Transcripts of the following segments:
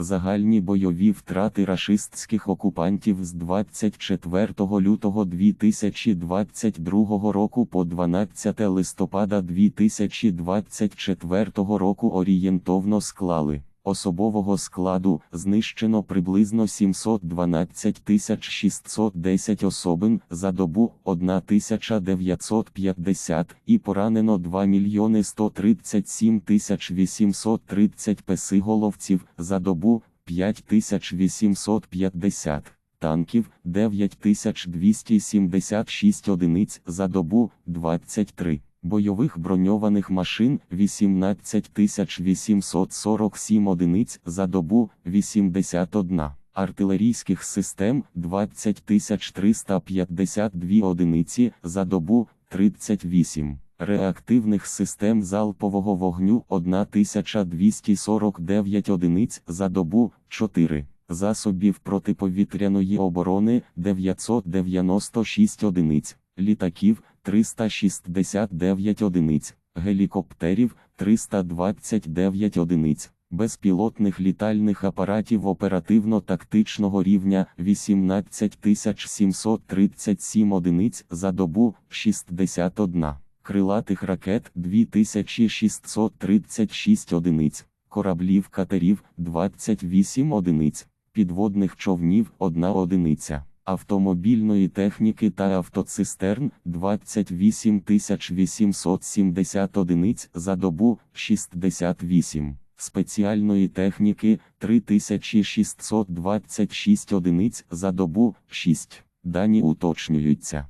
Загальні бойові втрати рашистських окупантів з 24 лютого 2022 року по 12 листопада 2024 року орієнтовно склали. Особового складу знищено приблизно 712 610 особин за добу 1950 і поранено 2 мільйони 137 830 песиголовців за добу 5850 танків 9276 одиниць за добу 23 бойових броньованих машин 18847 одиниць за добу 81, артилерійських систем 20352 одиниці за добу 38, реактивних систем залпового вогню 1249 одиниць за добу 4. Засобів протиповітряної оборони 996 одиниць, літаків 369 одиниць, гелікоптерів 329 одиниць, безпілотних літальних апаратів оперативно-тактичного рівня 18737 одиниць за добу 61, крилатих ракет 2636 одиниць, кораблів катерів 28 одиниць, підводних човнів 1 одиниця автомобільної техніки та автоцистерн 28 870 одиниць за добу 68, спеціальної техніки 3626 одиниць за добу 6. Дані уточнюються.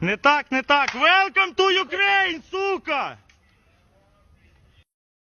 Не так, не так. Welcome to Ukraine, сука!